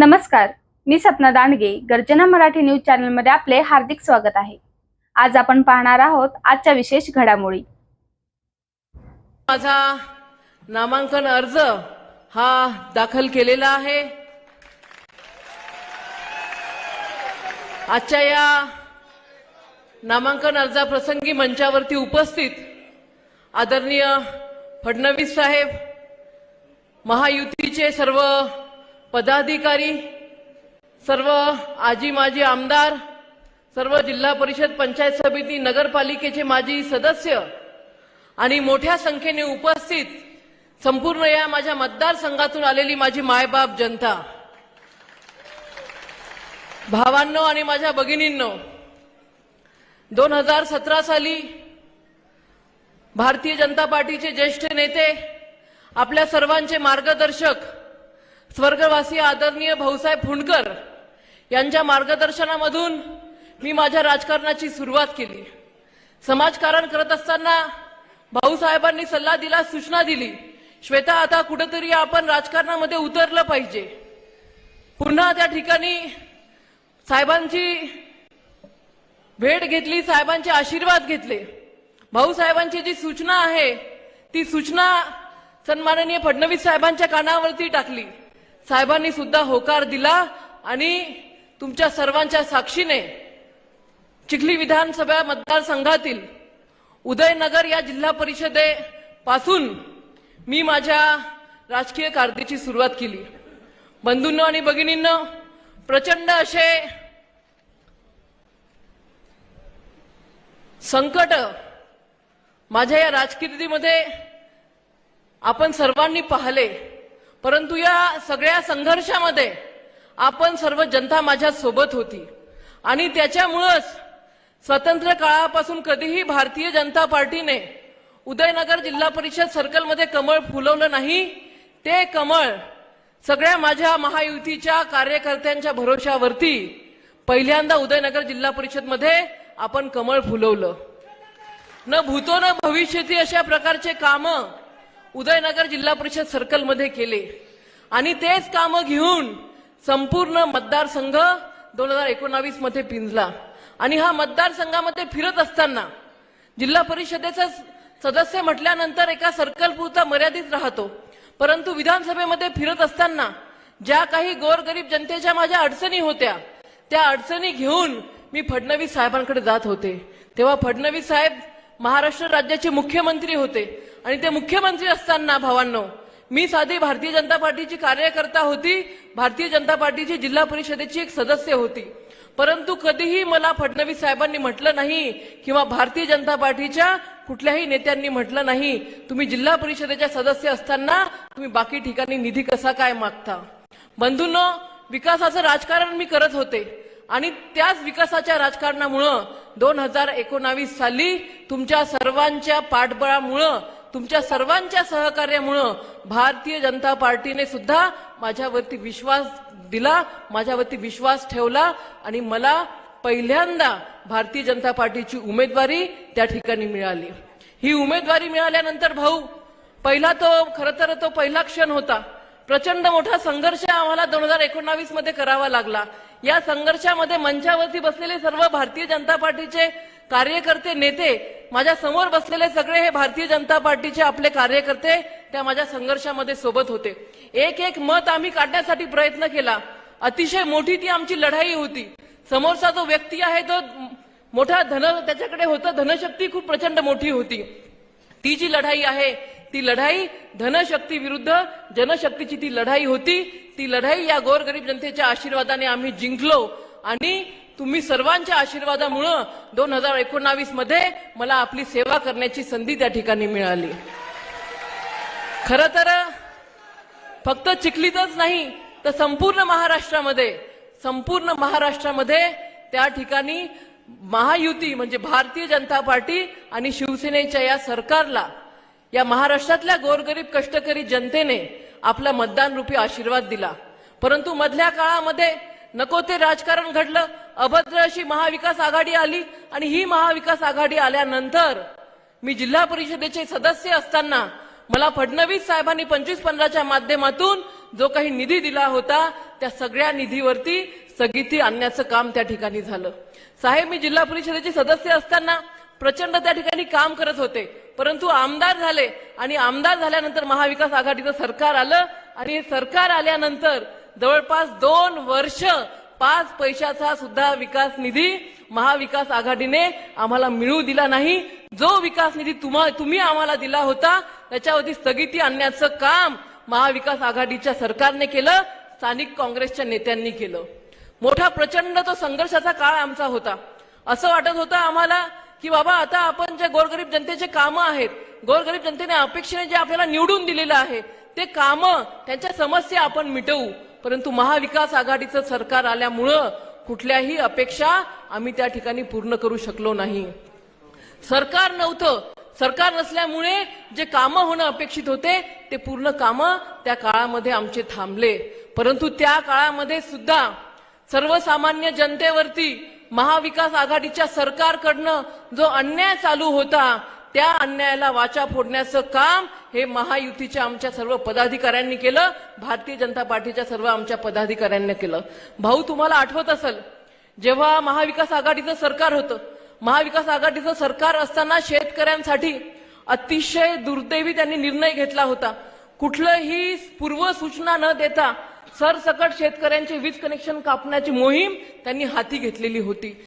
नमस्कार मी सपना दांडगे गर्जना मराठी न्यूज चॅनलमध्ये आपले हार्दिक स्वागत आहे. आज आपण पाहणार आहोत आजच्या विशेष घडामोडी. माझा नामांकन अर्ज हा दाखल केलेला आहे. आजच्या या नामांकन अर्जाप्रसंगी मंचावरती उपस्थित आदरणीय फडणवीस साहेब महायुतीचे सर्व पदाधिकारी सर्व आजी माजी आमदार सर्व जिल्हा परिषद पंचायत समिती नगरपालिकेचे माजी सदस्य आणि मोठ्या संख्येने उपस्थित संपूर्ण या माझ्या मतदारसंघातून आलेली माझी मायबाप जनता. भावांनो आणि माझ्या भगिनींनो दोन हजार सतरा साली भारतीय जनता पार्टीचे ज्येष्ठ नेते आपल्या सर्वांचे मार्गदर्शक स्वर्गवासी आदरणीय भाऊसाहेब फुंडकर यांच्या मार्गदर्शनामधून मी माझ्या राजकारणाची सुरुवात केली. समाजकारण करत असताना भाऊसाहेबांनी सल्ला दिला सूचना दिली श्वेता आता कुठेतरी आपण राजकारणामध्ये उतरलं पाहिजे. पुन्हा त्या ठिकाणी साहेबांची भेट घेतली साहेबांचे आशीर्वाद घेतले. भाऊसाहेबांची जी सूचना आहे ती सूचना सन्माननीय फडणवीस साहेबांच्या कानावरती टाकली. साहेबांनी सुद्धा होकार दिला आणि तुमच्या सर्वांच्या साक्षीने चिखली विधानसभा मतदारसंघातील उदयनगर या जिल्हा परिषदेपासून मी माझ्या राजकीय कारदीची सुरुवात केली. बंधूंनो आणि भगिनींनो प्रचंड असे संकट माझ्या या राजकीर्दीमध्ये आपण सर्वांनी पाहिले. परंतु या सगळ्या संघर्षामध्ये आपण सर्व जनता माझ्या सोबत होती. आणि त्याच्यामुळंच स्वतंत्र काळापासून कधीही भारतीय जनता पार्टीने उदयनगर जिल्हा परिषद सर्कलमध्ये कमळ फुलवलं नाही ते कमळ सगळ्या माझ्या महायुतीच्या कार्यकर्त्यांच्या भरोशावरती पहिल्यांदा उदयनगर जिल्हा परिषदमध्ये आपण कमळ फुलवलं. न भूतो न भविष्यती अशा प्रकारचे कामं उदयनगर जिल्हा परिषद सर्कलमध्ये केले. आणि तेच कामं घेऊन संपूर्ण मतदारसंघ दोन हजार एकोणावीसमध्ये पिंजला. आणि हा मतदारसंघामध्ये फिरत असताना जिल्हा परिषदेचा सदस्य म्हटल्यानंतर एका सर्कल पुरता मर्यादित राहतो. परंतु विधानसभेमध्ये फिरत असताना ज्या काही गोरगरीब जनतेच्या माझ्या अडचणी होत्या त्या अडचणी घेऊन मी फडणवीस साहेबांकडे जात होते. तेव्हा फडणवीस साहेब महाराष्ट्र राज्याचे मुख्यमंत्री होते. आणि ते मुख्यमंत्री असताना भावांनो मी साधी भारतीय जनता पार्टीची कार्यकर्ता होती भारतीय जनता पार्टीची जिल्हा परिषदेची एक सदस्य होती. परंतु कधीही मला फडणवीस साहेबांनी म्हटलं नाही किंवा भारतीय जनता पार्टीच्या कुठल्याही नेत्यांनी म्हटलं नाही तुम्ही जिल्हा परिषदेच्या सदस्य असताना तुम्ही बाकी ठिकाणी निधी कसा काय मागता? बंधूंनो विकासाचं राजकारण मी करत होते आणि त्याच विकासाच्या राजकारणामुळं दोन हजार एकोणावीस साली तुमच्या सर्वांच्या पाठबळामुळं तुमच्या सर्वांच्या सहकार्यामुळं भारतीय जनता पार्टीने सुद्धा माझ्यावरती विश्वास दिला माझ्यावरती विश्वास ठेवला आणि मला पहिल्यांदा भारतीय जनता पार्टीची उमेदवारी त्या ठिकाणी मिळाली. ही उमेदवारी मिळाल्यानंतर भाऊ पहिला तो खर तर तो पहिला क्षण होता. प्रचंड मोठा संघर्ष आम्हाला दोन हजार एकोणावीसमध्ये करावा लागला. या संघर्षामध्ये मंचावरती बसलेले सर्व भारतीय जनता पार्टीचे कार्यकर्ते नेते माझ्यासमोर बसलेले सगळे हे भारतीय जनता पार्टीचे आपले कार्यकर्ते त्या माझ्या संघर्षामध्ये सोबत होते. एक एक मत आम्ही काढण्यासाठी प्रयत्न केला. अतिशय मोठी ती आमची लढाई होती. समोरचा जो व्यक्ती आहे तो मोठा धन त्याच्याकडे होतं धनशक्ती खूप प्रचंड मोठी होती. ती जी लढाई आहे ती लढाई धनशक्ती विरुद्ध जनशक्तीची ती लढाई होती. ती लढाई या गोरगरीब जनतेच्या आशीर्वादाने आम्ही जिंकलो आणि तुम्ही सर्वांच्या आशीर्वादामुळं दोन हजार एकोणावीसमध्ये मला आपली सेवा करण्याची संधी त्या ठिकाणी मिळाली. खर तर फक्त चिखलीतच नाही तर संपूर्ण महाराष्ट्रामध्ये संपूर्ण महाराष्ट्रामध्ये त्या ठिकाणी महायुती म्हणजे भारतीय जनता पार्टी आणि शिवसेनेच्या या सरकारला या महाराष्ट्रातल्या गोरगरीब कष्टकरी जनतेने आपला मतदान रूपी आशीर्वाद दिला. परंतु मधल्या काळामध्ये नको ते राजकारण घडलं. अभद्र अशी महाविकास आघाडी आली आणि ही महाविकास आघाडी आल्यानंतर मी जिल्हा परिषदेचे सदस्य असताना मला फडणवीस साहेबांनी पंचवीस पंधराच्या माध्यमातून जो काही निधी दिला होता त्या सगळ्या निधीवरती स्थगिती आणण्याचं काम त्या ठिकाणी झालं. साहेब मी जिल्हा परिषदेचे सदस्य असताना प्रचंड त्या ठिकाणी काम करत होते. परंतु आमदार झाले आणि आमदार झाल्यानंतर महाविकास आघाडीचं सरकार आलं आणि हे सरकार आल्यानंतर जवळपास दोन वर्ष पाच पैशाचा सुद्धा विकास निधी महाविकास आघाडीने आम्हाला मिळू दिला नाही. जो विकास निधी तुम्ही आम्हाला दिला होता त्याच्यावरती स्थगिती आणण्याचं काम महाविकास आघाडीच्या सरकारने केलं स्थानिक काँग्रेसच्या नेत्यांनी केलं. मोठा प्रचंड तो संघर्षाचा काळ आमचा होता. असं वाटत होतं आम्हाला की बाबा आता आपण जे गोरगरीब जनतेचे कामं आहेत गोरगरीब जनतेने अपेक्षेने जे आपल्याला निवडून दिलेलं आहे ते कामं त्यांच्या समस्या आपण मिटवू. परंतु महाविकास आघाडीचं सरकार आल्यामुळं कुठल्याही अपेक्षा आम्ही त्या ठिकाणी पूर्ण करू शकलो नाही. सरकार नव्हतं. सरकार नसल्यामुळे जे कामं होणं अपेक्षित होते ते पूर्ण कामं त्या काळामध्ये आमचे थांबले. परंतु त्या काळामध्ये सुद्धा सर्वसामान्य जनतेवरती महाविकास आघाडीच्या सरकारकडनं जो अन्याय चालू होता त्या अन्यायाला वाचा फोडण्याचं काम हे महायुतीच्या आमच्या सर्व पदाधिकाऱ्यांनी केलं भारतीय जनता पार्टीच्या सर्व आमच्या पदाधिकाऱ्यांनी केलं. भाऊ तुम्हाला आठवत असेल जेव्हा महाविकास आघाडीचं सरकार होतं महाविकास आघाडीचं सरकार असताना शेतकऱ्यांसाठी अतिशय दुर्दैवी त्यांनी निर्णय घेतला होता. कुठलंही पूर्व सूचना न देता सरसकट शेतकऱ्यांचे वीज कनेक्शन कापण्याची मोहीम त्यांनी हाती घेतलेली होती.